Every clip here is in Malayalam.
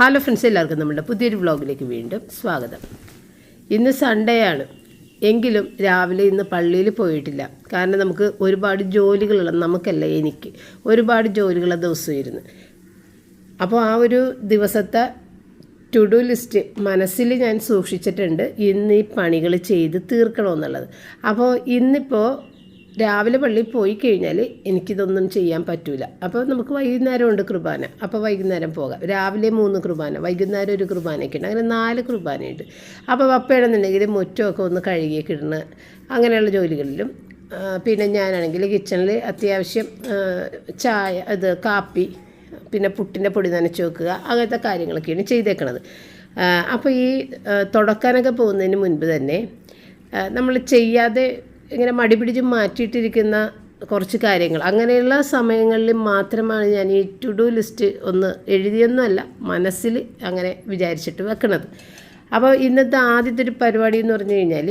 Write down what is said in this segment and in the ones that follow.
ഹലോ ഫ്രണ്ട്സ് എല്ലാവർക്കും നമ്മുടെ പുതിയൊരു വ്ളോഗിലേക്ക് വീണ്ടും സ്വാഗതം. ഇന്ന് സൺഡേ ആണ്. എങ്കിലും രാവിലെ ഇന്ന് പള്ളിയിൽ പോയിട്ടില്ല. കാരണം നമുക്ക് ഒരുപാട് ജോലികളുള്ള നമുക്കല്ല എനിക്ക് ഒരുപാട് ജോലികളുള്ള ദിവസമായിരുന്നു. അപ്പോൾ ആ ഒരു ദിവസത്തെ ടു ഡു ലിസ്റ്റ് മനസ്സിൽ ഞാൻ സൂക്ഷിച്ചിട്ടുണ്ട്. ഇന്ന് ഈ പണികൾ ചെയ്ത് തീർക്കണമെന്നുള്ളത്. അപ്പോൾ ഇന്നിപ്പോൾ രാവിലെ പള്ളിയിൽ പോയി കഴിഞ്ഞാൽ എനിക്കിതൊന്നും ചെയ്യാൻ പറ്റില്ല അപ്പോൾ നമുക്ക് വൈകുന്നേരം ഉണ്ട് കുർബാന. അപ്പോൾ വൈകുന്നേരം പോകാം. രാവിലെ മൂന്ന് കുർബാന വൈകുന്നേരം ഒരു കുർബാനയൊക്കെ ഉണ്ട്. അങ്ങനെ നാല് കുർബാനയുണ്ട്. അപ്പോൾ പപ്പയാണെന്നുണ്ടെങ്കിൽ മുറ്റമൊക്കെ ഒന്ന് കഴുകിയൊക്കെ ഇടണം അങ്ങനെയുള്ള ജോലികളിലും പിന്നെ ഞാനാണെങ്കിൽ കിച്ചണിൽ അത്യാവശ്യം ചായ ഇത് കാപ്പി പിന്നെ പുട്ടിന്റെ പൊടി നനച്ച് വെക്കുക അങ്ങനത്തെ കാര്യങ്ങളൊക്കെയാണ് ചെയ്തേക്കണത്. അപ്പോൾ ഈ തുടക്കാനൊക്കെ പോകുന്നതിന് മുൻപ് തന്നെ നമ്മൾ ചെയ്യാതെ ഇങ്ങനെ മടി പിടിച്ച് മാറ്റിയിട്ടിരിക്കുന്ന കുറച്ച് കാര്യങ്ങൾ. അങ്ങനെയുള്ള സമയങ്ങളിൽ മാത്രമാണ് ഞാൻ ഈ ടു ഡു ലിസ്റ്റ് ഒന്ന് എഴുതിയൊന്നുമല്ല മനസ്സിൽ അങ്ങനെ വിചാരിച്ചിട്ട് വെക്കണത്. അപ്പോൾ ഇന്നത്തെ ആദ്യത്തെ ഒരു പരിപാടി എന്ന് പറഞ്ഞു കഴിഞ്ഞാൽ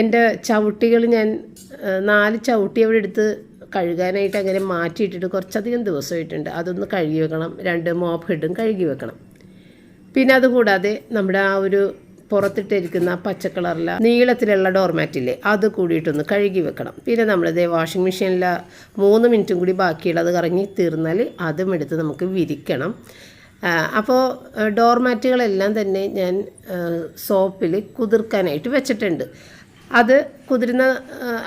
എന്റെ ചവിട്ടികൾ ഞാൻ നാല് ചവിട്ടി അവിടെ എടുത്ത് കഴുകാനായിട്ട് അങ്ങനെ മാറ്റിയിട്ടിട്ട് കുറച്ചധികം ദിവസമായിട്ടുണ്ട്. അതൊന്ന് കഴുകി വെക്കണം രണ്ട് മോപ്പ് ഹെഡും കഴുകി വെക്കണം. പിന്നെ അതുകൂടാതെ നമ്മുടെ ആ ഒരു പുറത്തിട്ടിരിക്കുന്ന പച്ച കളറിലെ നീളത്തിലുള്ള ഡോർമാറ്റില്ലേ അത് കൂടിയിട്ടൊന്ന് കഴുകി വെക്കണം. പിന്നെ നമ്മളിത് വാഷിംഗ് മെഷീനിൽ മൂന്ന് മിനിറ്റും കൂടി ബാക്കിയുള്ളത് കറങ്ങി തീർന്നാൽ അതും എടുത്ത് നമുക്ക് വിരിക്കണം. അപ്പോൾ ഡോർമാറ്റുകളെല്ലാം തന്നെ ഞാൻ സോപ്പിൽ കുതിർക്കാനായിട്ട് വെച്ചിട്ടുണ്ട്. അത് കുതിരുന്ന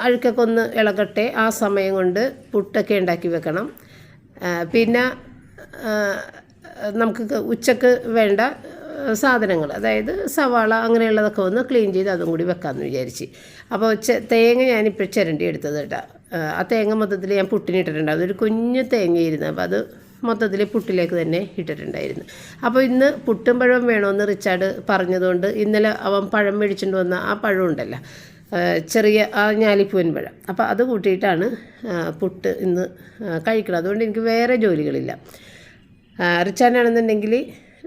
അഴുക്കൊക്കെ ഒന്ന് ഇളകട്ടെ ആ സമയം കൊണ്ട് പുട്ടൊക്കെ ഉണ്ടാക്കി വെക്കണം. പിന്നെ നമുക്ക് ഉച്ചയ്ക്ക് വേണ്ട സാധനങ്ങൾ അതായത് സവാള അങ്ങനെയുള്ളതൊക്കെ ഒന്ന് ക്ലീൻ ചെയ്ത് അതും കൂടി വെക്കാമെന്ന് വിചാരിച്ച്. അപ്പോൾ തേങ്ങ ഞാനിപ്പോൾ ചിരണ്ടി എടുത്തത് കേട്ടോ. ആ, ആ തേങ്ങ മൊത്തത്തിൽ ഞാൻ പുട്ടിനിട്ടിട്ടുണ്ട് അതൊരു കുഞ്ഞു തേങ്ങയായിരുന്നു. അപ്പോൾ അത് മൊത്തത്തിൽ പുട്ടിലേക്ക് തന്നെ ഇട്ടിട്ടുണ്ടായിരുന്നു. അപ്പോൾ ഇന്ന് പുട്ടും പഴവും വേണമെന്ന് റിച്ചാർഡ് പറഞ്ഞതുകൊണ്ട് ഇന്നലെ അവൻ പഴം മേടിച്ചുകൊണ്ട് വന്ന ആ പഴം ഉണ്ടല്ലോ ചെറിയ ആ ഞാലിപ്പൂവൻ പഴം. അപ്പോൾ അത് കൂട്ടിയിട്ടാണ് പുട്ട് ഇന്ന് കഴിക്കണം അതുകൊണ്ട് എനിക്ക് വേറെ ജോലികളില്ല. റിച്ചാർഡാണെന്നുണ്ടെങ്കിൽ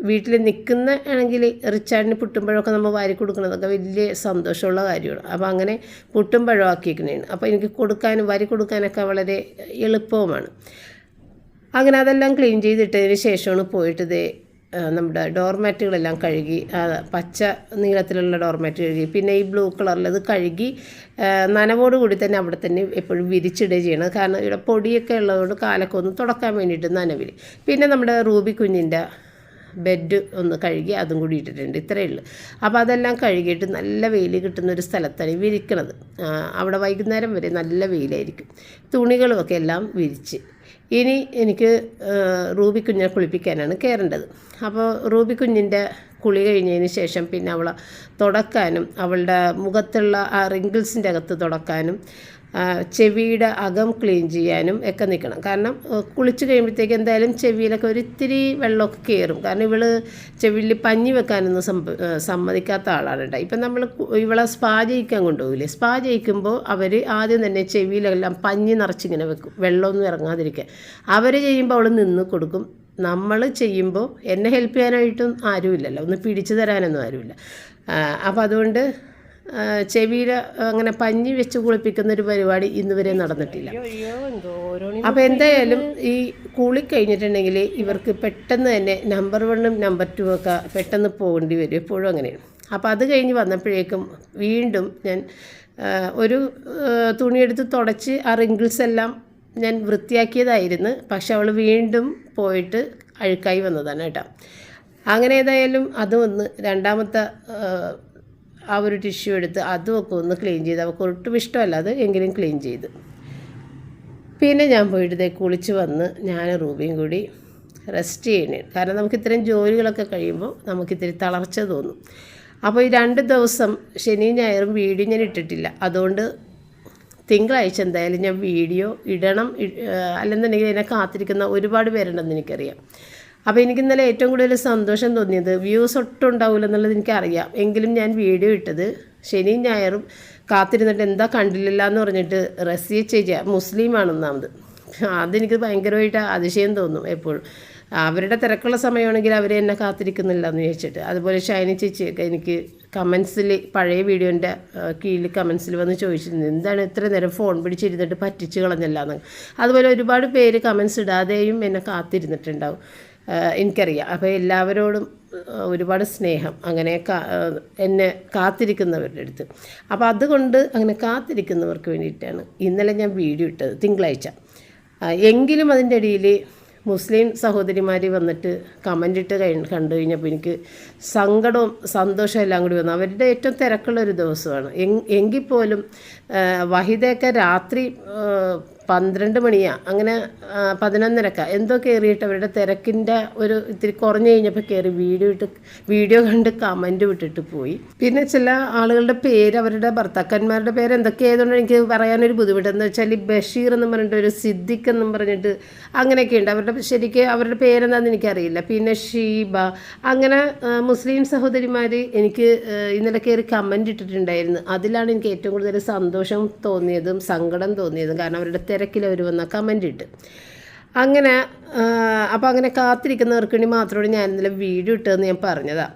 വീട്ടിൽ നിൽക്കുന്ന ആണെങ്കിൽ റിച്ചാർഡിന് പുട്ടുമ്പഴമൊക്കെ നമ്മൾ വാരി കൊടുക്കുന്നതൊക്കെ വലിയ സന്തോഷമുള്ള കാര്യമാണ്. അപ്പോൾ അങ്ങനെ പുട്ടുമ്പഴം ആക്കിയിരിക്കുന്നതാണ്. അപ്പോൾ എനിക്ക് കൊടുക്കാനും വാരി കൊടുക്കാനൊക്കെ വളരെ എളുപ്പവുമാണ്. അങ്ങനെ അതെല്ലാം ക്ലീൻ ചെയ്തിട്ടതിന് ശേഷമാണ് പോയിട്ട് നമ്മുടെ ഡോർമാറ്റുകളെല്ലാം കഴുകി പച്ച നീളത്തിലുള്ള ഡോർമാറ്റ് കഴുകി പിന്നെ ഈ ബ്ലൂ കളറിലത് കഴുകി നനവോട് കൂടി തന്നെ അവിടെ തന്നെ എപ്പോഴും വിരിച്ചിടുക ചെയ്യണം കാരണം ഇവിടെ പൊടിയൊക്കെ ഉള്ളതുകൊണ്ട് കാലൊക്കെ ഒന്ന് തുടക്കാൻ വേണ്ടിയിട്ട് നനവിൽ പിന്നെ നമ്മുടെ റൂബി കുഞ്ഞിന്റെ ബെഡ് ഒന്ന് കഴുകി അതും കൂടി ഇട്ടിട്ടുണ്ട്. ഇത്രയേ ഉള്ളൂ. അപ്പോൾ അതെല്ലാം കഴുകിയിട്ട് നല്ല വെയിൽ കിട്ടുന്ന ഒരു സ്ഥലത്താണ് വിരിക്കണത്. അവിടെ വൈകുന്നേരം വരെ നല്ല വെയിലായിരിക്കും. തുണികളുമൊക്കെ എല്ലാം വിരിച്ച്. ഇനി എനിക്ക് റൂബി കുഞ്ഞിനെ കുളിപ്പിക്കാനാണ് കയറേണ്ടത്. അപ്പോൾ റൂബി കുഞ്ഞിന്റെ കുളി കഴിഞ്ഞതിന് ശേഷം പിന്നെ അവളെ തുടക്കാനും അവളുടെ മുഖത്തുള്ള ആ റിങ്കിൾസിന്റെ അകത്ത് തുടക്കാനും ചെവിയുടെ അകം ക്ലീൻ ചെയ്യാനും ഒക്കെ നിൽക്കണം. കാരണം കുളിച്ച് കഴിയുമ്പോഴത്തേക്ക് എന്തായാലും ചെവിയിലൊക്കെ ഒരു ഇത്തിരി വെള്ളമൊക്കെ കയറും. കാരണം ഇവൾ ചെവിയിൽ പഞ്ഞി വെക്കാനൊന്നും സമ്മതിക്കാത്ത ആളാണ് കേട്ടോ. ഇപ്പം നമ്മൾ ഇവളെ സ്പാ ജയിക്കാൻ കൊണ്ടുപോകില്ലേ? സ്പാ ജയിക്കുമ്പോൾ അവർ ആദ്യം തന്നെ ചെവിയിലെല്ലാം പഞ്ഞി നിറച്ചിങ്ങനെ വെക്കും. വെള്ളമൊന്നും ഇറങ്ങാതിരിക്കാൻ. അവർ ചെയ്യുമ്പോൾ അവൾ നിന്ന് കൊടുക്കും. നമ്മൾ ചെയ്യുമ്പോൾ എന്നെ ഹെൽപ്പ് ചെയ്യാനായിട്ടും ആരുമില്ലല്ലോ. ഒന്ന് പിടിച്ചു തരാനൊന്നും ആരുമില്ല. അപ്പോൾ അതുകൊണ്ട് ചെവിയിൽ അങ്ങനെ പഞ്ഞി വെച്ച് കുളിപ്പിക്കുന്ന ഒരു പരിപാടി ഇന്നുവരെ നടന്നിട്ടില്ല. അപ്പോൾ എന്തായാലും ഈ കുളി കഴിഞ്ഞിട്ടുണ്ടെങ്കിൽ ഇവർക്ക് പെട്ടെന്ന് തന്നെ നമ്പർ വണ്ണും നമ്പർ ടു ഒക്കെ പെട്ടെന്ന് പോകേണ്ടി വരും. എപ്പോഴും അങ്ങനെയാണ്. അപ്പോൾ അത് കഴിഞ്ഞ് വന്നപ്പോഴേക്കും വീണ്ടും ഞാൻ ഒരു തുണിയെടുത്ത് തുടച്ച് ആ റിങ്കിൾസ് എല്ലാം ഞാൻ വൃത്തിയാക്കിയതായിരുന്നു. പക്ഷെ അവൾ വീണ്ടും പോയിട്ട് അഴുക്കായി വന്നതാണ് കേട്ടോ. അങ്ങനെ ഏതായാലും അത് ഒന്ന് രണ്ടാമത്തെ ആ, ഒരു ടിഷ്യൂ എടുത്ത് അതുമൊക്കെ ഒന്ന് ക്ലീൻ ചെയ്ത് അവൾക്ക് ഒട്ടും ഇഷ്ടമല്ല അത് എങ്കിലും ക്ലീൻ ചെയ്ത്. പിന്നെ ഞാൻ പോയിട്ട് കുളിച്ച് വന്ന് ഞാൻ റൂബിയും കൂടി റെസ്റ്റ് ചെയ്യണേ. കാരണം നമുക്ക് ഇത്രയും ജോലികളൊക്കെ കഴിയുമ്പോൾ നമുക്കിത്തിരി തളർച്ച തോന്നും. അപ്പോൾ ഈ രണ്ട് ദിവസം ശനിയും ഞായറും വീഡിയോ ഞാൻ ഇട്ടിട്ടില്ല. അതുകൊണ്ട് തിങ്കളാഴ്ച എന്തായാലും ഞാൻ വീഡിയോ ഇടണം അല്ലെന്നുണ്ടെങ്കിൽ എന്നെ കാത്തിരിക്കുന്ന ഒരുപാട് പേരുണ്ടെന്ന് എനിക്കറിയാം. അപ്പോൾ എനിക്ക് ഇന്നലെ ഏറ്റവും കൂടുതൽ സന്തോഷം തോന്നിയത് വ്യൂസ് ഒട്ടും ഉണ്ടാവില്ല എന്നുള്ളത് എനിക്കറിയാം. എങ്കിലും ഞാൻ വീഡിയോ ഇട്ടത് ശനിയും ഞായറും കാത്തിരുന്നിട്ട് എന്താ കണ്ടില്ല എന്ന് പറഞ്ഞിട്ട് റസിയ ചേച്ചി മുസ്ലിമാണ് ഒന്നാമത്. അതെനിക്ക് ഭയങ്കരമായിട്ട് അതിശയം തോന്നും എപ്പോഴും. അവരുടെ തിരക്കുള്ള സമയമാണെങ്കിൽ അവർ എന്നെ കാത്തിരിക്കുന്നില്ല എന്ന് ചോദിച്ചിട്ട് അതുപോലെ ഷൈനി ചേച്ചിയൊക്കെ എനിക്ക് കമൻസിൽ പഴയ വീഡിയോന്റെ കീഴിൽ കമൻസിൽ വന്ന് ചോദിച്ചിരുന്നു. എന്താണ് ഇത്ര നേരം ഫോൺ പിടിച്ചിരുന്നിട്ട് പറ്റിച്ച് കളഞ്ഞല്ല എന്ന് അതുപോലെ ഒരുപാട് പേര് കമൻസ് ഇടാതെയും എന്നെ കാത്തിരുന്നിട്ടുണ്ടാവും. എനിക്കറിയാം. അപ്പോൾ എല്ലാവരോടും ഒരുപാട് സ്നേഹം അങ്ങനെ എന്നെ കാത്തിരിക്കുന്നവരുടെ അടുത്ത്. അപ്പോൾ അതുകൊണ്ട് അങ്ങനെ കാത്തിരിക്കുന്നവർക്ക് വേണ്ടിയിട്ടാണ് ഇന്നലെ ഞാൻ വീഡിയോ ഇട്ടത് തിങ്കളാഴ്ച. എങ്കിലും അതിന്റെ ഇടയിൽ മുസ്ലിം സഹോദരിമാർ വന്നിട്ട് കമന്റ് ഇട്ട് കഴി കണ്ടു കഴിഞ്ഞപ്പോൾ എനിക്ക് സങ്കടവും സന്തോഷവും എല്ലാം കൂടി വന്നു. അവരുടെ ഏറ്റവും തിരക്കുള്ള ഒരു ദിവസമാണ്. എങ് എങ്കിൽ പോലും വഹിതയൊക്കെ രാത്രി പന്ത്രണ്ട് മണിയാ. അങ്ങനെ പതിനൊന്നരക്ക. എന്തോ കയറിയിട്ട് അവരുടെ തിരക്കിന്റെ ഒരു ഇത്തിരി കുറഞ്ഞു കഴിഞ്ഞപ്പോൾ കയറി വീഡിയോ ഇട്ട് വീഡിയോ കണ്ട് കമന്റ് വിട്ടിട്ട് പോയി. പിന്നെ ചില ആളുകളുടെ പേര് അവരുടെ ഭർത്താക്കന്മാരുടെ പേര് എന്തൊക്കെയായതുകൊണ്ട് എനിക്ക് പറയാനൊരു ബുദ്ധിമുട്ട് എന്ന് വെച്ചാൽ ഈ ബഷീർ എന്ന് പറഞ്ഞിട്ട് ഒരു സിദ്ദിഖ് എന്നും പറഞ്ഞിട്ട് അങ്ങനെയൊക്കെ ഉണ്ട്. അവരുടെ ശരിക്ക് അവരുടെ പേരെന്താണെന്ന് എനിക്കറിയില്ല. പിന്നെ ഷീബ അങ്ങനെ മുസ്ലിം സഹോദരിമാർ എനിക്ക് ഇന്നലെ കയറി കമന്റ് ഇട്ടിട്ടുണ്ടായിരുന്നു. അതിലാണ് എനിക്ക് ഏറ്റവും കൂടുതൽ സന്തോഷം തോന്നിയതും സങ്കടം തോന്നിയതും. കാരണം അവരുടെ വന്ന കമന്റ് ഇട്ട്. അങ്ങനെ അപ്പോൾ അങ്ങനെ കാത്തിരിക്കുന്നവർക്ക് വേണ്ടി മാത്രമാണ് ഞാൻ ഇന്നലെ വീഡിയോ ഇട്ടതെന്ന് ഞാൻ പറഞ്ഞതാണ്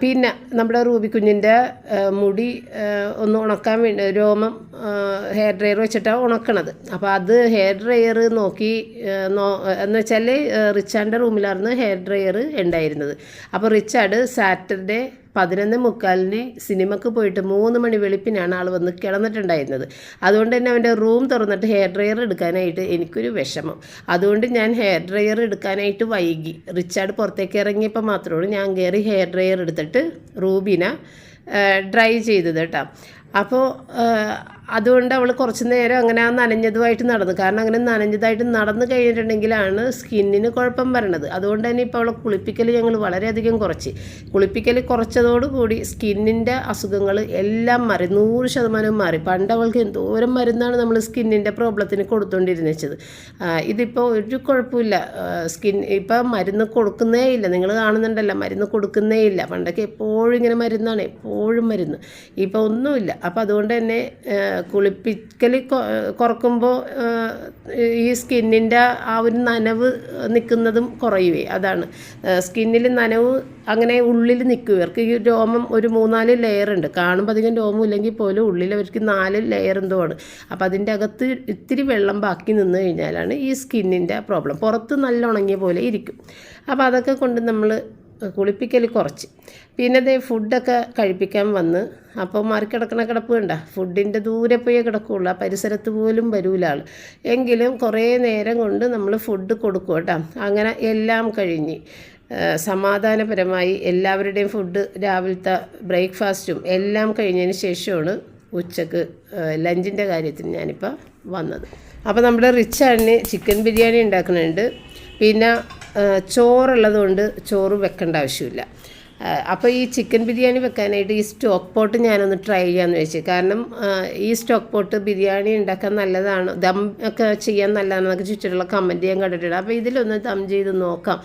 പിന്നെ നമ്മുടെ റൂബി കുഞ്ഞിന്റെ മുടി ഒന്ന് ഉണക്കാൻ വേണ്ടി രോമം ഹെയർ ഡ്രയർ വെച്ചിട്ടാണ് ഉണക്കണത്. അപ്പോൾ അത് ഹെയർ ഡ്രയർ നോക്കി നോ എന്ന് വെച്ചാൽ റിച്ചാർഡിന്റെ റൂമിലായിരുന്നു ഹെയർ ഡ്രയർ ഉണ്ടായിരുന്നത്. അപ്പോൾ റിച്ചാർഡ് സാറ്റർഡേ പതിനൊന്ന് മുക്കാലിന് സിനിമക്ക് പോയിട്ട് മൂന്ന് മണി വെളുപ്പിനാണ് ആൾ വന്ന് കിടന്നിട്ടുണ്ടായിരുന്നത്. അതുകൊണ്ട് തന്നെ അവന്റെ റൂം തുറന്നിട്ട് ഹെയർ ഡ്രയർ എടുക്കാനായിട്ട് എനിക്കൊരു വിഷമം. അതുകൊണ്ട് ഞാൻ ഹെയർ ഡ്രയർ എടുക്കാനായിട്ട് വൈകി. റിച്ചാർഡ് പുറത്തേക്ക് ഇറങ്ങിയപ്പോൾ മാത്രമാണ് ഞാൻ കയറി ഹെയർ ഡ്രയർ എടുത്തിട്ട് റൂബിന ഡ്രൈ ചെയ്തത് കേട്ടോ. അപ്പോൾ അതുകൊണ്ട് അവൾ കുറച്ച് നേരം അങ്ങനെ നനഞ്ഞതുമായിട്ട് നടന്നു. കാരണം അങ്ങനെ നനഞ്ഞതായിട്ട് നടന്നു കഴിഞ്ഞിട്ടുണ്ടെങ്കിലാണ് സ്കിന്നിന് കുഴപ്പം വരണത്. അതുകൊണ്ട് തന്നെ ഇപ്പോൾ അവളെ കുളിപ്പിക്കൽ ഞങ്ങൾ വളരെയധികം കുറച്ച്. കുളിപ്പിക്കൽ കുറച്ചതോടുകൂടി സ്കിന്നിന്റെ അസുഖങ്ങൾ എല്ലാം മാറി. നൂറ് ശതമാനം മാറി. പണ്ട് അവൾക്ക് എന്തോരം മരുന്നാണ് നമ്മൾ സ്കിന്നിന്റെ പ്രോബ്ലത്തിന് കൊടുത്തുകൊണ്ടിരുന്നത് ഇതിപ്പോൾ ഒരു കുഴപ്പമില്ല. സ്കിൻ ഇപ്പം മരുന്ന് കൊടുക്കുന്നേ ഇല്ല. നിങ്ങൾ കാണുന്നുണ്ടല്ലോ മരുന്ന് കൊടുക്കുന്നേ ഇല്ല. പണ്ടൊക്കെ എപ്പോഴും ഇങ്ങനെ മരുന്നാണ്. എപ്പോഴും മരുന്ന്. ഇപ്പോൾ ഒന്നുമില്ല. അപ്പോൾ അതുകൊണ്ട് തന്നെ കുളിപ്പിക്കൽ കുറക്കുമ്പോൾ ഈ സ്കിന്നിന്റെ ആ ഒരു നനവ് നിൽക്കുന്നതും കുറയുവേ അതാണ്. സ്കിന്നിൽ നനവ് അങ്ങനെ ഉള്ളിൽ നിൽക്കും ഇവർക്ക് ഈ രോമം ഒരു മൂന്നാൽ ലെയർ ഉണ്ട്. കാണുമ്പോൾ അധികം രോമം ഇല്ലെങ്കിൽ പോലും ഉള്ളിൽ അവർക്ക് നാല് ലെയർ എന്തോ ആണ് അപ്പോൾ അതിന്റെ അകത്ത് ഇത്തിരി വെള്ളം ബാക്കി നിന്ന് കഴിഞ്ഞാലാണ് ഈ സ്കിന്നിന്റെ പ്രോബ്ലം പുറത്ത് നല്ല ഉണങ്ങിയ പോലെ ഇരിക്കും. അപ്പോൾ അതൊക്കെ കൊണ്ട് നമ്മൾ കുളിപ്പിക്കൽ കുറച്ച്. പിന്നെ ദേ ഫുഡൊക്കെ കഴിപ്പിക്കാൻ വന്ന്. അപ്പോൾ മാറിക്കിടക്കണ കിടപ്പ് കണ്ട? ഫുഡിന്റെ ദൂരെ പോയേ കിടക്കുകയുള്ളൂ ആ പരിസരത്ത് പോലും വരൂല ആൾ എങ്കിലും കുറേ നേരം കൊണ്ട് നമ്മൾ ഫുഡ് കൊടുക്കും കേട്ടോ. അങ്ങനെ എല്ലാം കഴിഞ്ഞ് സമാധാനപരമായി എല്ലാവരുടെയും ഫുഡ് രാവിലത്തെ ബ്രേക്ക്ഫാസ്റ്റും എല്ലാം കഴിഞ്ഞതിന് ശേഷമാണ് ഉച്ചയ്ക്ക് ലഞ്ചിന്റെ കാര്യത്തിന് ഞാനിപ്പോൾ വന്നത്. അപ്പോൾ നമ്മൾ റിച്ച് ആണ് ചിക്കൻ ബിരിയാണി ഉണ്ടാക്കുന്നുണ്ട്. പിന്നെ ചോറുള്ളതുകൊണ്ട് ചോറുള്ളത് ചോറ് വെക്കേണ്ട ആവശ്യമില്ല. അപ്പോൾ ഈ ചിക്കൻ ബിരിയാണി വെക്കാനായിട്ട് ഈ സ്റ്റോക്ക് പോട്ട് ഞാനൊന്ന് ട്രൈ ചെയ്യാമെന്ന് വെച്ച്. കാരണം ഈ സ്റ്റോക്ക് പോട്ട് ബിരിയാണി ഉണ്ടാക്കാൻ നല്ലതാണ്. ദം ഒക്കെ ചെയ്യാൻ നല്ലതാണെന്നൊക്കെ ചുറ്റിലുള്ള കമന്റ് ചെയ്യാൻ കണ്ടിട്ടുണ്ട്. അപ്പോൾ ഇതിലൊന്ന് ദം ചെയ്ത് നോക്കാം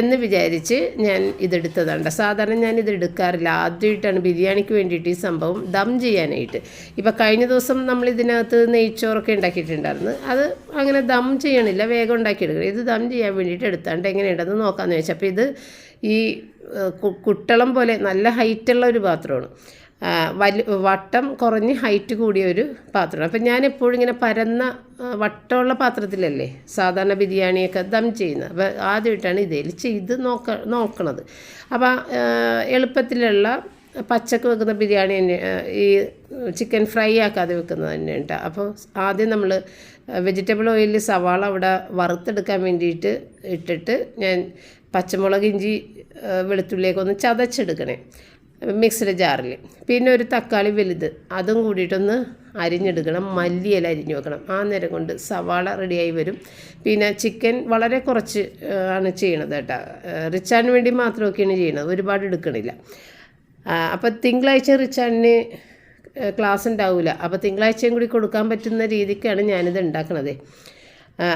എന്ന് വിചാരിച്ച് ഞാൻ ഇതെടുത്തതാണ് സാധാരണ ഞാൻ ഇത് എടുക്കാറില്ല. ആദ്യമായിട്ടാണ് ബിരിയാണിക്ക് വേണ്ടിയിട്ട് ഈ സംഭവം ദം ചെയ്യാനായിട്ട്. ഇപ്പോൾ കഴിഞ്ഞ ദിവസം നമ്മൾ ഇതിനകത്ത് നെയ്ച്ചോറൊക്കെ ഉണ്ടാക്കിയിട്ടുണ്ടായിരുന്നു. അത് അങ്ങനെ ദം ചെയ്യണില്ല. വേഗം ഉണ്ടാക്കിയെടുക്കുക ഇത് ദം ചെയ്യാൻ വേണ്ടിയിട്ട് എടുത്താണ്ട് എങ്ങനെയുണ്ടെന്ന് നോക്കാമെന്ന് ചോദിച്ചാൽ അപ്പോൾ ഇത് ഈ കുട്ടളം പോലെ നല്ല ഹൈറ്റുള്ള ഒരു പാത്രമാണ്. വലു വട്ടം കുറഞ്ഞ് ഹൈറ്റ് കൂടിയ ഒരു പാത്രമാണ്. അപ്പം ഞാൻ എപ്പോഴും ഇങ്ങനെ പരന്ന വട്ടമുള്ള പാത്രത്തിലല്ലേ സാധാരണ ബിരിയാണിയൊക്കെ ദം ചെയ്യുന്നത്. അപ്പോൾ ആദ്യമായിട്ടാണ് ഇതിൽ ചെയ്ത് നോക്ക നോക്കണത്. അപ്പോൾ എളുപ്പത്തിലുള്ള പച്ചക്ക് വെക്കുന്ന ബിരിയാണി തന്നെ ഈ ചിക്കൻ ഫ്രൈ ആക്കാതെ വെക്കുന്നത് തന്നെ കേട്ടോ അപ്പോൾ ആദ്യം നമ്മൾ വെജിറ്റബിൾ ഓയിലിൽ സവാള അവിടെ വറുത്തെടുക്കാൻ വേണ്ടിയിട്ട് ഇട്ടിട്ട് ഞാൻ പച്ചമുളക് ഇഞ്ചി വെളുത്തുള്ളിയൊക്കെ ഒന്ന് ചതച്ചെടുക്കണേ മിക്സഡ് ജാറിൽ. പിന്നെ ഒരു തക്കാളി വലുത് അതും കൂടിയിട്ടൊന്ന് അരിഞ്ഞെടുക്കണം മല്ലിയില അരിഞ്ഞു വെക്കണം. ആ നേരം കൊണ്ട് സവാള റെഡിയായി വരും. പിന്നെ ചിക്കൻ വളരെ കുറച്ച് ആണ് ചെയ്യണത് കേട്ടോ. റിച്ചാന് വേണ്ടി മാത്രമൊക്കെയാണ് ചെയ്യണത് ഒരുപാട് എടുക്കണില്ല. അപ്പോൾ തിങ്കളാഴ്ച റിച്ചാണിന് ക്ലാസ് ഉണ്ടാവില്ല അപ്പോൾ തിങ്കളാഴ്ചയും കൂടി കൊടുക്കാൻ പറ്റുന്ന രീതിക്കാണ് ഞാനിത് ഉണ്ടാക്കണത്.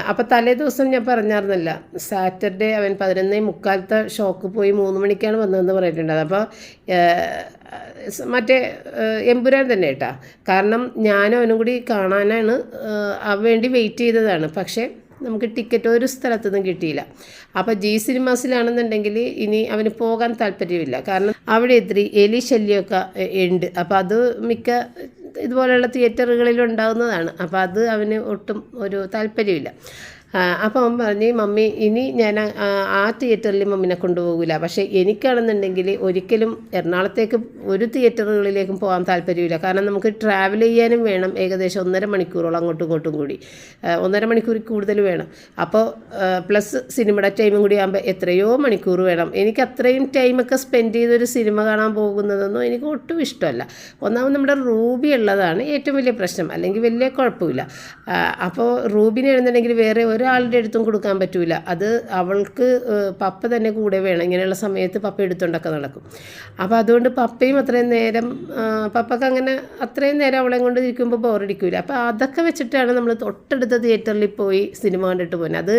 അപ്പോൾ തലേ ദിവസം ഞാൻ പറഞ്ഞായിരുന്നില്ല സാറ്റർഡേ അവൻ പതിനൊന്നേ മുക്കാലത്തെ ഷോക്ക് പോയി മൂന്ന് മണിക്കാണ് വന്നതെന്ന് പറഞ്ഞിട്ടുണ്ടത് അപ്പോൾ മറ്റേ എമ്പുരാൻ തന്നെ കേട്ടാ. കാരണം ഞാനും അവനും കൂടി കാണാനാണ് വേണ്ടി വെയിറ്റ് ചെയ്തതാണ്. പക്ഷേ നമുക്ക് ടിക്കറ്റ് ഒരു സ്ഥലത്തുനിന്നും കിട്ടിയില്ല. അപ്പോൾ ജി സിനിമാസിലാണെന്നുണ്ടെങ്കിൽ ഇനി അവന് പോകാൻ താല്പര്യമില്ല. കാരണം അവിടെ ഇത്തിരി എലി ശല്യമൊക്കെ ഉണ്ട്. അപ്പോൾ അത് മിക്ക ഇതുപോലെയുള്ള തിയേറ്ററുകളിൽ ഉണ്ടാകുന്നതാണ് അപ്പോൾ അത് അവന് ഒട്ടും ഒരു താല്പര്യമില്ല. അപ്പോൾ അവൻ പറഞ്ഞ് മമ്മി ഇനി ഞാൻ ആ, തിയേറ്ററിൽ മമ്മിനെ കൊണ്ടുപോകില്ല പക്ഷേ എനിക്കാണെന്നുണ്ടെങ്കിൽ ഒരിക്കലും എറണാകുളത്തേക്ക് ഒരു തിയേറ്ററുകളിലേക്കും പോകാൻ താല്പര്യമില്ല. കാരണം നമുക്ക് ട്രാവൽ ചെയ്യാനും വേണം. ഏകദേശം ഒന്നര മണിക്കൂറോളം അങ്ങോട്ടും ഇങ്ങോട്ടും കൂടി. ഒന്നര മണിക്കൂർ കൂടുതൽ വേണം. അപ്പോൾ പ്ലസ് സിനിമയുടെ ടൈമും കൂടി ആകുമ്പോൾ എത്രയോ മണിക്കൂർ വേണം. എനിക്ക് അത്രയും ടൈമൊക്കെ സ്പെൻഡ് ചെയ്തൊരു സിനിമ കാണാൻ പോകുന്നതൊന്നും എനിക്ക് ഒട്ടും ഇഷ്ടമല്ല. ഒന്നാമത് നമ്മുടെ റൂബി ഉള്ളതാണ് ഏറ്റവും വലിയ പ്രശ്നം. അല്ലെങ്കിൽ വലിയ കുഴപ്പമില്ല. അപ്പോൾ റൂബിനെ എഴുന്നുണ്ടെങ്കിൽ വേറെ ഒരാളുടെ അടുത്തും കൊടുക്കാൻ പറ്റൂല. അത് അവൾക്ക് പപ്പ തന്നെ കൂടെ വേണം. ഇങ്ങനെയുള്ള സമയത്ത് പപ്പ എടുത്തുകൊണ്ടൊക്കെ നടക്കും. അപ്പോൾ അതുകൊണ്ട് പപ്പയും അത്രയും നേരം പപ്പക്ക് അങ്ങനെ അത്രയും നേരം അവളെ കൊണ്ട് ഇരിക്കുമ്പോൾ ബോറടിക്കൂല. അപ്പോൾ അതൊക്കെ വെച്ചിട്ടാണ് നമ്മൾ തൊട്ടടുത്ത തിയേറ്ററിൽ പോയി സിനിമ കണ്ടിട്ട് പോകുന്നത്. അത്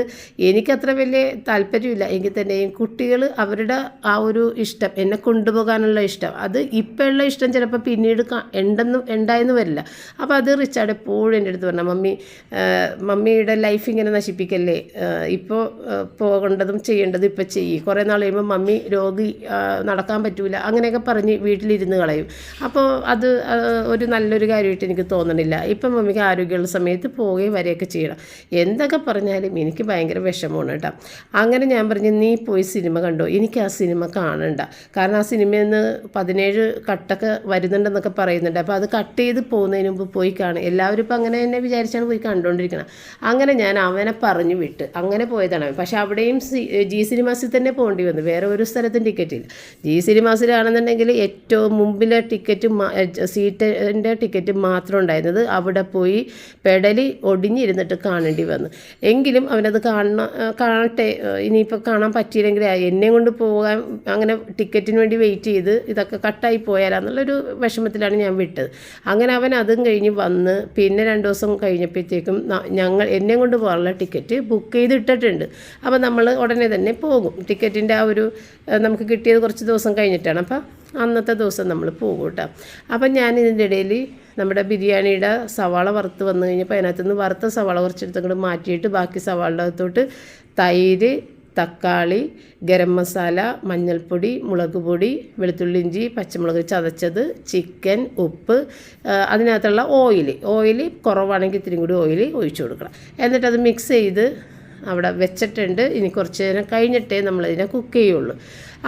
എനിക്കത്ര വലിയ താല്പര്യമില്ല. എങ്കിൽ തന്നെയും കുട്ടികൾ അവരുടെ ആ ഒരു ഇഷ്ടം എന്നെ കൊണ്ടുപോകാനുള്ള ഇഷ്ടം. അത് ഇപ്പോഴുള്ള ഇഷ്ടം ചിലപ്പോൾ പിന്നീട് ഉണ്ടെന്ന് ഉണ്ടായെന്ന് വരില്ല. അപ്പോൾ അത് റിച്ചാർഡ് എപ്പോഴും എന്റെ അടുത്ത് പറഞ്ഞു മമ്മി മമ്മിയുടെ ലൈഫ് ഇങ്ങനെ നശിപ്പിക്കല്ലേ? ഇപ്പോൾ പോകേണ്ടതും ചെയ്യേണ്ടതും ഇപ്പോൾ ചെയ്യും. കുറേ നാൾ കഴിയുമ്പോൾ മമ്മി രോഗി നടക്കാൻ പറ്റൂല. അങ്ങനെയൊക്കെ പറഞ്ഞ് വീട്ടിലിരുന്ന് കളയും. അപ്പോൾ അത് ഒരു നല്ലൊരു കാര്യമായിട്ട് എനിക്ക് തോന്നണില്ല. ഇപ്പം മമ്മിക്ക് ആരോഗ്യമുള്ള സമയത്ത് പോവുകയും വരികയൊക്കെ ചെയ്യണം. എന്തൊക്കെ പറഞ്ഞാലും എനിക്ക് ഭയങ്കര വിഷമമാണ് കേട്ടോ. അങ്ങനെ ഞാൻ പറഞ്ഞു നീ പോയി സിനിമ കണ്ടോ? എനിക്ക് ആ സിനിമ കാണണ്ട. കാരണം ആ സിനിമയിൽ നിന്ന് പതിനേഴ് കട്ടൊക്കെ വരുന്നുണ്ടെന്നൊക്കെ പറയുന്നുണ്ട്. അപ്പോൾ അത് കട്ട് ചെയ്ത് പോകുന്നതിന് മുമ്പ് പോയി കാണും. എല്ലാവരും ഇപ്പം അങ്ങനെ തന്നെ വിചാരിച്ചാണ് പോയി കണ്ടുകൊണ്ടിരിക്കണം അങ്ങനെ ഞാൻ അവനെ പറഞ്ഞു വിട്ട്. അങ്ങനെ പോയതാണ്. പക്ഷേ അവിടെയും ജി സിനിമാസിൽ തന്നെ പോകേണ്ടി വന്നു. വേറെ ഒരു സ്ഥലത്തും ടിക്കറ്റ് ഇല്ല. ജി സിനിമാസിലാണെന്നുണ്ടെങ്കിൽ ഏറ്റവും മുമ്പിലെ ടിക്കറ്റ് സീറ്റിന്റെ ടിക്കറ്റ് മാത്രം ഉണ്ടായിരുന്നത് അവിടെ പോയി പെടലി ഒടിഞ്ഞിരുന്നിട്ട് കാണേണ്ടി വന്നു. എങ്കിലും അവനത് കാണണം കാണട്ടെ ഇനിയിപ്പോൾ കാണാൻ പറ്റിയില്ലെങ്കിൽ എന്നെ കൊണ്ട് പോകാൻ അങ്ങനെ ടിക്കറ്റിന് വേണ്ടി വെയിറ്റ് ചെയ്ത് ഇതൊക്കെ കട്ടായി പോയാലാന്നുള്ളൊരു വിഷമത്തിലാണ് ഞാൻ വിട്ടത്. അങ്ങനെ അവൻ അതും കഴിഞ്ഞ് വന്ന് പിന്നെ രണ്ട് ദിവസം കഴിഞ്ഞപ്പോഴത്തേക്കും ഞങ്ങൾ എന്നെ കൊണ്ട് പോകാനുള്ള ബുക്ക് ചെയ്തിട്ടിട്ടുണ്ട്. അപ്പോൾ നമ്മൾ ഉടനെ തന്നെ പോകും. ടിക്കറ്റിന്റെ ആ ഒരു നമുക്ക് കിട്ടിയത് കുറച്ച് ദിവസം കഴിഞ്ഞിട്ടാണ്. അപ്പോൾ അന്നത്തെ ദിവസം നമ്മൾ പോകും കേട്ടോ. അപ്പം ഞാൻ ഇതിന്റെ ഇടയിൽ നമ്മുടെ ബിരിയാണിയുടെ സവാള വറുത്ത് വന്നു കഴിഞ്ഞപ്പോൾ അതിനകത്ത് നിന്ന് വറുത്ത സവാള കുറച്ചെടുത്തങ്ങോട്ട് മാറ്റിയിട്ട് ബാക്കി സവാളയുടെ അകത്തോട്ട് തൈര് തക്കാളി ഗരം മസാല മഞ്ഞൾപ്പൊടി മുളക് പൊടി വെളുത്തുള്ളി ഇഞ്ചി പച്ചമുളക് ചതച്ചത് ചിക്കൻ ഉപ്പ് അതിനകത്തുള്ള ഓയിൽ ഓയിൽ കുറവാണെങ്കിൽ ഇത്തിരി കൂടി ഓയിൽ ഒഴിച്ചു കൊടുക്കണം. എന്നിട്ടത് മിക്സ് ചെയ്ത് അവിടെ വെച്ചിട്ടുണ്ട്. ഇനി കുറച്ച് നേരം കഴിഞ്ഞിട്ടേ നമ്മളതിനെ കുക്ക് ചെയ്യുള്ളൂ.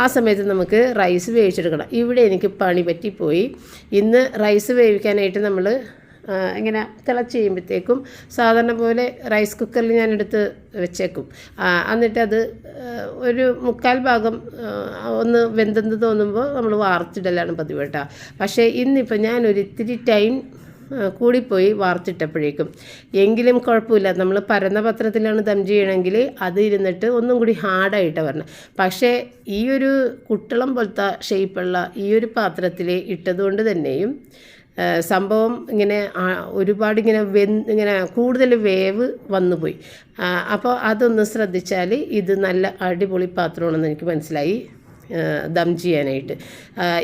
ആ സമയത്ത് നമുക്ക് റൈസ് വേവിച്ചെടുക്കണം. ഇവിടെ എനിക്ക് പണി പറ്റിപ്പോയി. ഇന്ന് റൈസ് വേവിക്കാനായിട്ട് നമ്മൾ ഇങ്ങനെ തിളച്ച് കഴിയുമ്പോഴത്തേക്കും സാധാരണ പോലെ റൈസ് കുക്കറിൽ ഞാൻ എടുത്ത് വെച്ചേക്കും. എന്നിട്ടത് എന്നിട്ട് അത് ഒരു മുക്കാൽ ഭാഗം ഒന്ന് വെന്തെന്ന് തോന്നുമ്പോൾ നമ്മൾ വാർത്തിടലാണ് പതിവ് കേട്ടോ. പക്ഷേ ഇന്നിപ്പോൾ ഞാനൊരു ഇത്തിരി ടൈം കൂടിപ്പോയി വാർത്തിട്ടപ്പോഴേക്കും. എങ്കിലും കുഴപ്പമില്ല. നമ്മൾ പരന്ന പത്രത്തിലാണ് ദം ചെയ്യണമെങ്കിൽ അത് ഇരുന്നിട്ട് ഒന്നും കൂടി ഹാർഡായിട്ട് വരണം. പക്ഷേ ഈ ഒരു കുട്ടളം പോലത്തെ ഷേപ്പുള്ള ഈ ഒരു പാത്രത്തിൽ ഇട്ടതുകൊണ്ട് തന്നെയും സംഭവം ഇങ്ങനെ ഒരുപാട് ഇങ്ങനെ വെൻ ഇങ്ങനെ കൂടുതൽ വേവ് വന്നുപോയി പോയി. അപ്പോൾ അതൊന്ന് ശ്രദ്ധിച്ചാൽ ഇത് നല്ല അടിപൊളി പാത്രമാണെന്ന് എനിക്ക് മനസ്സിലായി. ദം ചെയ്യാനായിട്ട്.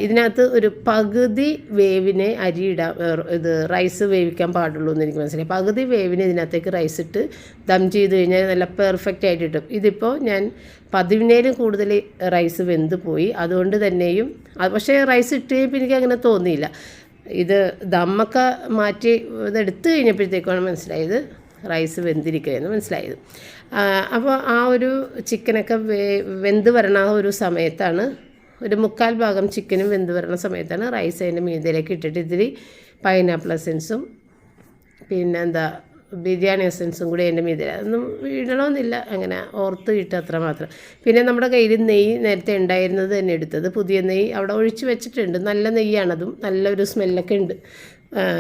ഇതിനകത്ത് ഒരു പകുതി വേവിനെ അരി ഇത് റൈസ് വേവിക്കാൻ പാടുള്ളൂ എന്ന് എനിക്ക് മനസ്സിലായി. പകുതി വേവിന് ഇതിനകത്തേക്ക് റൈസ് ഇട്ട് ദം ചെയ്ത് കഴിഞ്ഞാൽ നല്ല പെർഫെക്റ്റ് ആയിട്ട് കിട്ടും. ഇതിപ്പോൾ ഞാൻ പതിവിനേലും കൂടുതൽ റൈസ് വെന്ത് പോയി. അതുകൊണ്ട് തന്നെയും പക്ഷേ റൈസ് ഇട്ട് കഴിഞ്ഞപ്പോൾ എനിക്ക് അങ്ങനെ തോന്നിയില്ല. ഇത് ദമ്മൊക്കെ മാറ്റി ഇതെടുത്ത് കഴിഞ്ഞപ്പോഴത്തേക്കാണ് മനസ്സിലായത് റൈസ് വെന്തിരിക്കുകയെന്ന് മനസ്സിലായത്. അപ്പോൾ ആ ഒരു ചിക്കനൊക്കെ വേ വെന്ത് വരണ ഒരു സമയത്താണ് ഒരു മുക്കാൽ ഭാഗം ചിക്കനും വെന്ത് വരണ സമയത്താണ് റൈസ് അതിന്റെ മീതയിലേക്ക് ഇട്ടിട്ട് ഇത്തിരി പൈനാപ്പിൾ എസൻസും പിന്നെ എന്താ ബിരിയാണി എസൻസും കൂടി അതിന്റെ മീതിൽ അതൊന്നും ഇടണമെന്നില്ല. അങ്ങനെ ഓർത്ത് കിട്ടുക അത്ര മാത്രം. പിന്നെ നമ്മുടെ കയ്യിൽ നെയ്യ് നേരത്തെ ഉണ്ടായിരുന്നത് തന്നെ എടുത്തത്. പുതിയ നെയ്യ് അവിടെ ഒഴിച്ച് വെച്ചിട്ടുണ്ട്. നല്ല നെയ്യാണതും. നല്ലൊരു സ്മെല്ലൊക്കെ ഉണ്ട്.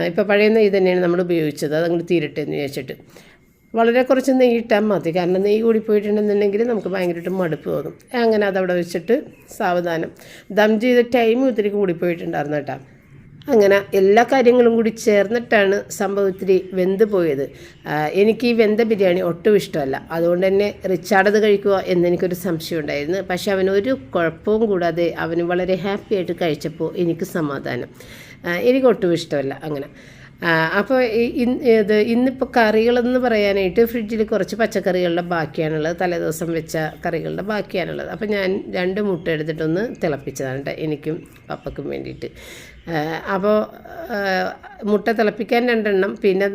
ഇപ്പോൾ പഴയ നെയ്യ് തന്നെയാണ് നമ്മൾ ഉപയോഗിച്ചത്. അതങ്ങോട്ട് തീരട്ടെ എന്ന് വിചാരിച്ചിട്ട്. വളരെ കുറച്ച് നെയ്യ് ഇട്ടാൽ മതി. കാരണം നെയ്യ് കൂടി പോയിട്ടുണ്ടെന്നുണ്ടെങ്കിൽ നമുക്ക് ഭയങ്കരമായിട്ട് മടുപ്പ് തോന്നും. അങ്ങനെ അതവിടെ വെച്ചിട്ട് സാവധാനം. ദം ചെയ്ത ടൈം ഒത്തിരി കൂടിപ്പോയിട്ടുണ്ടായിരുന്നു കേട്ടോ. അങ്ങനെ എല്ലാ കാര്യങ്ങളും കൂടി ചേർന്നിട്ടാണ് സംഭവം വെന്ത് പോയത്. എനിക്ക് ഈ വെന്ത ബിരിയാണി ഒട്ടും ഇഷ്ടമല്ല. അതുകൊണ്ട് തന്നെ റിച്ചാർഡ് അത് കഴിക്കുക എന്നെനിക്കൊരു സംശയം ഉണ്ടായിരുന്നു. പക്ഷെ അവനൊരു കുഴപ്പവും കൂടാതെ അവന് വളരെ ഹാപ്പി ആയിട്ട് കഴിച്ചപ്പോൾ എനിക്ക് സമാധാനം. എനിക്ക് ഒട്ടും ഇഷ്ടമല്ല അങ്ങനെ. അപ്പോൾ ഇത് ഇന്നിപ്പോൾ കറികളെന്ന് പറയാനായിട്ട് ഫ്രിഡ്ജിൽ കുറച്ച് പച്ചക്കറികളുടെ ബാക്കിയാണുള്ളത്. തലേദിവസം വെച്ച കറികളുടെ ബാക്കിയാണുള്ളത്. അപ്പോൾ ഞാൻ രണ്ട് മുട്ട എടുത്തിട്ടൊന്ന് തിളപ്പിച്ചതാണ് കേട്ടോ എനിക്കും പപ്പക്കും വേണ്ടിയിട്ട്. അപ്പോൾ മുട്ട തിളപ്പിക്കാൻ രണ്ടെണ്ണം. പിന്നെ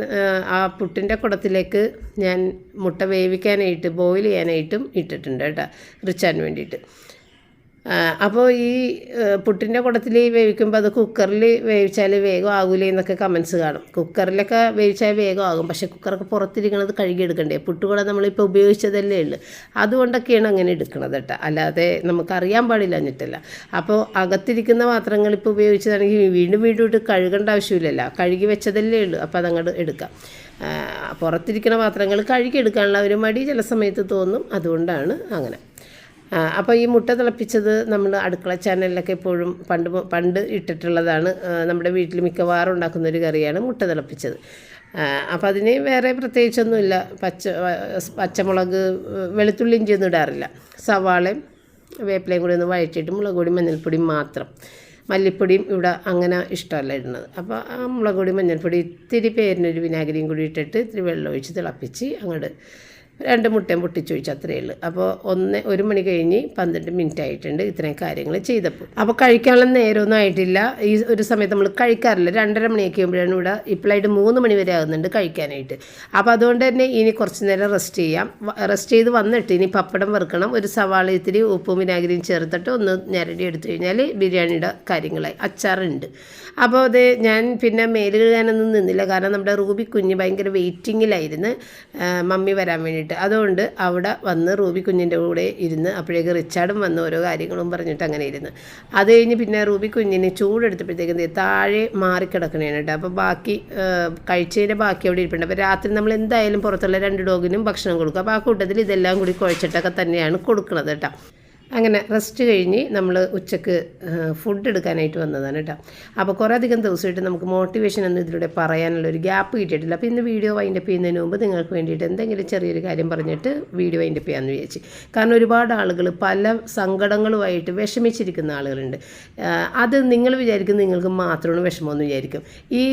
ആ പുട്ടിന്റെ കുടത്തിലേക്ക് ഞാൻ മുട്ട വേവിക്കാനായിട്ട് ബോയിൽ ചെയ്യാനായിട്ടും ഇട്ടിട്ടുണ്ട് കേട്ടോ റിച്ചാൻ വേണ്ടിയിട്ട്. അപ്പോൾ ഈ പുട്ടിന്റെ കുടത്തിൽ വേവിക്കുമ്പോൾ അത് കുക്കറിൽ വേവിച്ചാൽ വേഗം ആകൂലേ എന്നൊക്കെ കമൻസ് കാണും. കുക്കറിലൊക്കെ വേവിച്ചാൽ വേഗം ആകും. പക്ഷേ കുക്കറൊക്കെ പുറത്തിരിക്കണത് കഴുകിയെടുക്കണ്ടേ പുട്ടുകുട നമ്മളിപ്പോൾ ഉപയോഗിച്ചതല്ലേ ഉള്ളൂ. അതുകൊണ്ടൊക്കെയാണ് അങ്ങനെ എടുക്കുന്നത് കേട്ടോ. അല്ലാതെ നമുക്കറിയാൻ പാടില്ല എന്നിട്ടല്ല. അപ്പോൾ അകത്തിരിക്കുന്ന പാത്രങ്ങൾ ഇപ്പോൾ ഉപയോഗിച്ചതാണെങ്കിൽ വീണ്ടും വീണ്ടും ഇട്ട് കഴുകേണ്ട ആവശ്യമില്ലല്ലോ. കഴുകി വെച്ചതല്ലേ ഉള്ളൂ. അപ്പോൾ അതങ്ങോട്ട് എടുക്കാം. പുറത്തിരിക്കുന്ന പാത്രങ്ങൾ കഴുകിയെടുക്കാനുള്ള ഒരു മടി ചില സമയത്ത് തോന്നും. അതുകൊണ്ടാണ് അങ്ങനെ. അപ്പോൾ ഈ മുട്ട തിളപ്പിച്ചത് നമ്മൾ അടുക്കള ചാനലിലൊക്കെ എപ്പോഴും പണ്ട് പണ്ട് ഇട്ടിട്ടുള്ളതാണ്. നമ്മുടെ വീട്ടിൽ മിക്കവാറും ഉണ്ടാക്കുന്ന ഒരു കറിയാണ് മുട്ട തിളപ്പിച്ചത്. അപ്പോൾ അതിന് വേറെ പ്രത്യേകിച്ചൊന്നുമില്ല. പച്ച പച്ചമുളക് വെളുത്തുള്ളി ഇഞ്ചിയൊന്നും ഇടാറില്ല. സവാളയും വേപ്പിലയും കൂടി ഒന്ന് വഴറ്റിയിട്ട് മുളക് പൊടി മഞ്ഞൾപ്പൊടി മാത്രം. മല്ലിപ്പൊടിയും ഇവിടെ അങ്ങനെ ഇഷ്ടമല്ല ഇടുന്നത്. അപ്പോൾ ആ മുളക് പൊടി മഞ്ഞൾപ്പൊടി ഇത്തിരി പേരിനൊരു വിനാഗിരിയും കൂടി ഇട്ടിട്ട് ഇത്തിരി വെള്ളം ഒഴിച്ച് തിളപ്പിച്ച് അങ്ങോട്ട് രണ്ട് മുട്ടയും പൊട്ടിച്ചൊഴിച്ച് അത്രയേ ഉള്ളൂ. അപ്പോൾ ഒന്ന് ഒരു മണി കഴിഞ്ഞ് പന്ത്രണ്ട് മിനിറ്റ് ആയിട്ടുണ്ട് ഇത്രയും കാര്യങ്ങൾ ചെയ്തപ്പോൾ. അപ്പോൾ കഴിക്കാനുള്ള നേരമൊന്നും ആയിട്ടില്ല. ഈ ഒരു സമയത്ത് നമ്മൾ കഴിക്കാറില്ല. രണ്ടര മണിയൊക്കെ ആകുമ്പോഴാണ് ഇവിടെ ഇപ്പോഴായിട്ട് മൂന്ന് മണി വരെ ആകുന്നുണ്ട് കഴിക്കാനായിട്ട്. അപ്പോൾ അതുകൊണ്ട് തന്നെ ഇനി കുറച്ച് നേരം റെസ്റ്റ് ചെയ്യാം. റെസ്റ്റ് ചെയ്ത് വന്നിട്ട് ഇനി പപ്പടം വറുക്കണം ഒരു സവാള ഇത്തിരി ഉപ്പും വിനാഗിരിയും ചേർത്തിട്ട് ഒന്ന് ഞരടി എടുത്തു കഴിഞ്ഞാൽ ബിരിയാണിയുടെ കാര്യങ്ങളായി. അച്ചാറുണ്ട്. അപ്പോൾ അത് ഞാൻ പിന്നെ മേൽ കഴുകാനൊന്നും നിന്നില്ല. കാരണം നമ്മുടെ റൂബി കുഞ്ഞ് ഭയങ്കര വെയിറ്റിങ്ങിലായിരുന്നു. മമ്മി വരാൻ വേണ്ടിയിട്ട്. അതുകൊണ്ട് അവിടെ വന്ന് റൂബി കുഞ്ഞിന്റെ കൂടെ ഇരുന്ന് അപ്പോഴേക്ക് റിച്ചാർഡും വന്ന് ഓരോ കാര്യങ്ങളും പറഞ്ഞിട്ട് അങ്ങനെ ഇരുന്ന്. അത് കഴിഞ്ഞ് പിന്നെ റൂബി കുഞ്ഞിന് ചൂടെടുത്തപ്പോഴത്തേക്കും താഴെ മാറിക്കിടക്കണേണ് കേട്ടോ. അപ്പോൾ ബാക്കി കഴിച്ചതിന്റെ ബാക്കി അവിടെ ഇരിപ്പുണ്ട്. അപ്പോൾ രാത്രി നമ്മൾ എന്തായാലും പുറത്തുള്ള രണ്ട് ഡോഗിനും ഭക്ഷണം കൊടുക്കും. അപ്പോൾ ആ കൂട്ടത്തിൽ ഇതെല്ലാം കൂടി കുഴച്ചിട്ടൊക്കെ തന്നെയാണ് കൊടുക്കുന്നത് കേട്ടോ. അങ്ങനെ റെസ്റ്റ് കഴിഞ്ഞ് നമ്മൾ ഉച്ചയ്ക്ക് ഫുഡ് എടുക്കാനായിട്ട് വന്നതാണ് കേട്ടോ. അപ്പോൾ കുറേ അധികം ദിവസമായിട്ട് നമുക്ക് മോട്ടിവേഷൻ ഒന്നും ഇതിലൂടെ പറയാനുള്ള ഒരു ഗ്യാപ്പ് കിട്ടിയിട്ടില്ല. അപ്പോൾ ഇന്ന് വീഡിയോ വൈൻഡപ്പ് ചെയ്യുന്നതിന് മുമ്പ് നിങ്ങൾക്ക് വേണ്ടിയിട്ട് എന്തെങ്കിലും ചെറിയൊരു കാര്യം പറഞ്ഞിട്ട് വീഡിയോ വൈൻഡപ്പ് ചെയ്യാമെന്ന് വിചാരിച്ചു. കാരണം ഒരുപാട് ആളുകൾ പല സങ്കടങ്ങളുമായിട്ട് വിഷമിച്ചിരിക്കുന്ന ആളുകളുണ്ട്. അത് നിങ്ങൾ വിചാരിക്കും നിങ്ങൾക്ക് മാത്രമാണ് വിഷമമെന്ന് വിചാരിക്കും. ഈ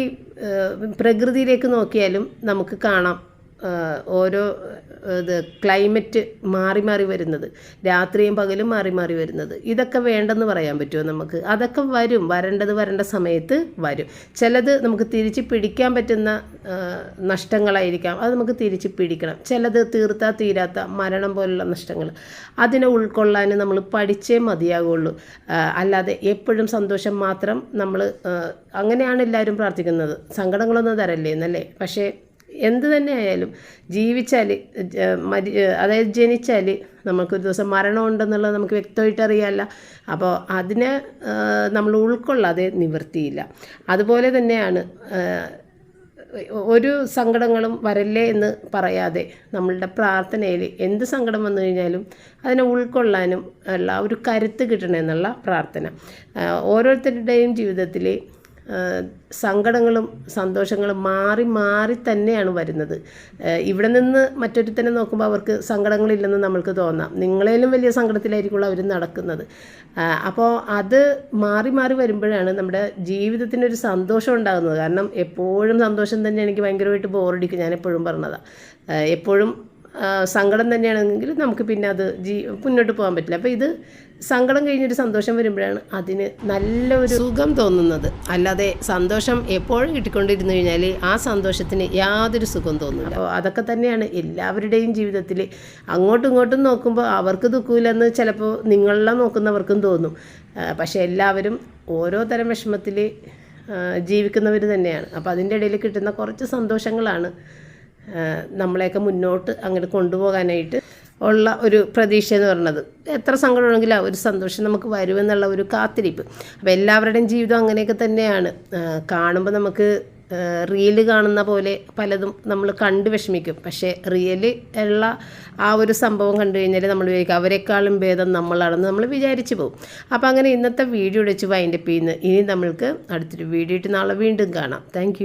പ്രകൃതിയിലേക്ക് നോക്കിയാലും നമുക്ക് കാണാം. ഓരോ ഇത് ക്ലൈമറ്റ് മാറി മാറി വരുന്നത്. രാത്രിയും പകലും മാറി മാറി വരുന്നത്. ഇതൊക്കെ വേണ്ടെന്ന് പറയാൻ പറ്റുമോ നമുക്ക്? അതൊക്കെ വരും. വരേണ്ടത് വരേണ്ട സമയത്ത് വരും. ചിലത് നമുക്ക് തിരിച്ച് പിടിക്കാൻ പറ്റുന്ന നഷ്ടങ്ങളായിരിക്കാം. അത് നമുക്ക് തിരിച്ച് പിടിക്കണം. ചിലത് തീർത്താ തീരാത്ത മരണം പോലുള്ള നഷ്ടങ്ങൾ. അതിനെ ഉൾക്കൊള്ളാൻ നമ്മൾ പഠിച്ചേ മതിയാകുള്ളൂ അല്ലാതെ എപ്പോഴും സന്തോഷം മാത്രം നമ്മൾ അങ്ങനെയാണ് എല്ലാവരും പ്രാർത്ഥിക്കുന്നത്. സങ്കടങ്ങളൊന്നും തരല്ലേ എന്നല്ലേ പക്ഷേ എന്ത് തന്നെ ആയാലും ജീവിച്ചാൽ മരി അതായത് ജനിച്ചാൽ നമുക്കൊരു ദിവസം മരണം ഉണ്ടെന്നുള്ളത് നമുക്ക് വ്യക്തമായിട്ട് അറിയാമല്ല അപ്പോൾ അതിനെ നമ്മൾ ഉൾക്കൊള്ളാതെ നിവൃത്തിയില്ല അതുപോലെ തന്നെയാണ് ഒരു സങ്കടങ്ങളും വരല്ലേ എന്ന് പറയാതെ നമ്മളുടെ പ്രാർത്ഥനയിൽ എന്ത് സങ്കടം വന്നു കഴിഞ്ഞാലും അതിനെ ഉൾക്കൊള്ളാനും ഉള്ള ഒരു കരുത്ത് കിട്ടണമെന്നുള്ള പ്രാർത്ഥന. ഓരോരുത്തരുടെയും ജീവിതത്തിൽ സങ്കടങ്ങളും സന്തോഷങ്ങളും മാറി മാറി തന്നെയാണ് വരുന്നത്. ഇവിടെ നിന്ന് മറ്റൊരുത്തനെ നോക്കുമ്പോൾ അവർക്ക് സങ്കടങ്ങളില്ലെന്ന് നമ്മൾക്ക് തോന്നാം. നിങ്ങളേലും വലിയ സങ്കടത്തിലായിരിക്കുള്ളൂ അവർ നടക്കുന്നത്. അപ്പോൾ അത് മാറി മാറി വരുമ്പോഴാണ് നമ്മുടെ ജീവിതത്തിനൊരു സന്തോഷം ഉണ്ടാകുന്നത്. കാരണം എപ്പോഴും സന്തോഷം തന്നെ എനിക്ക് ഭയങ്കരമായിട്ട് ബോറടിക്കും ഞാൻ എപ്പോഴും പറഞ്ഞതാണ് എപ്പോഴും സങ്കടം തന്നെയാണെങ്കിൽ നമുക്ക് പിന്നെ അത് ജീ മുന്നോട്ട് പോകാൻ പറ്റില്ല. അപ്പോൾ ഇത് സങ്കടം കഴിഞ്ഞൊരു സന്തോഷം വരുമ്പോഴാണ് അതിന് നല്ലൊരു സുഖം തോന്നുന്നത്. അല്ലാതെ സന്തോഷം എപ്പോഴും കിട്ടിക്കൊണ്ടിരുന്നു കഴിഞ്ഞാൽ ആ സന്തോഷത്തിന് യാതൊരു സുഖം തോന്നുന്നു അപ്പോൾ അതൊക്കെ തന്നെയാണ് എല്ലാവരുടെയും ജീവിതത്തിൽ അങ്ങോട്ടും ഇങ്ങോട്ടും നോക്കുമ്പോൾ അവർക്ക് ദുഃഖമില്ലെന്ന് ചിലപ്പോൾ നിങ്ങളെല്ലാം നോക്കുന്നവർക്കും തോന്നും. പക്ഷേ എല്ലാവരും ഓരോ തരം വിഷമത്തിൽ ജീവിക്കുന്നവർ തന്നെയാണ്. അപ്പോൾ അതിന്റെ ഇടയിൽ കിട്ടുന്ന കുറച്ച് സന്തോഷങ്ങളാണ് നമ്മളെയൊക്കെ മുന്നോട്ട് അങ്ങോട്ട് കൊണ്ടുപോകാനായിട്ട് ഉള്ള ഒരു പ്രതീക്ഷ എന്ന് പറയുന്നത് എത്ര സങ്കടമാണെങ്കിലും ആ ഒരു സന്തോഷം നമുക്ക് വരുമെന്നുള്ള ഒരു കാത്തിരിപ്പ്. അപ്പോൾ എല്ലാവരുടെയും ജീവിതം അങ്ങനെയൊക്കെ തന്നെയാണ്. കാണുമ്പോൾ നമുക്ക് റിയൽ കാണുന്ന പോലെ പലതും നമ്മൾ കണ്ട് വിഷമിക്കും. പക്ഷേ റിയൽ ഉള്ള ആ ഒരു സംഭവം കണ്ടു കഴിഞ്ഞാൽ നമ്മൾ വിചാരിക്കും അവരെക്കാളും ഭേദം നമ്മളാണെന്ന് നമ്മൾ വിചാരിച്ചു പോകും. അപ്പോൾ അങ്ങനെ ഇന്നത്തെ വീഡിയോ വെച്ച് വൈൻഡപ്പ് ചെയ്യുന്നു. ഇനി നമ്മൾക്ക് അടുത്തൊരു വീഡിയോ ഇട്ട് നാളെ വീണ്ടും കാണാം. താങ്ക്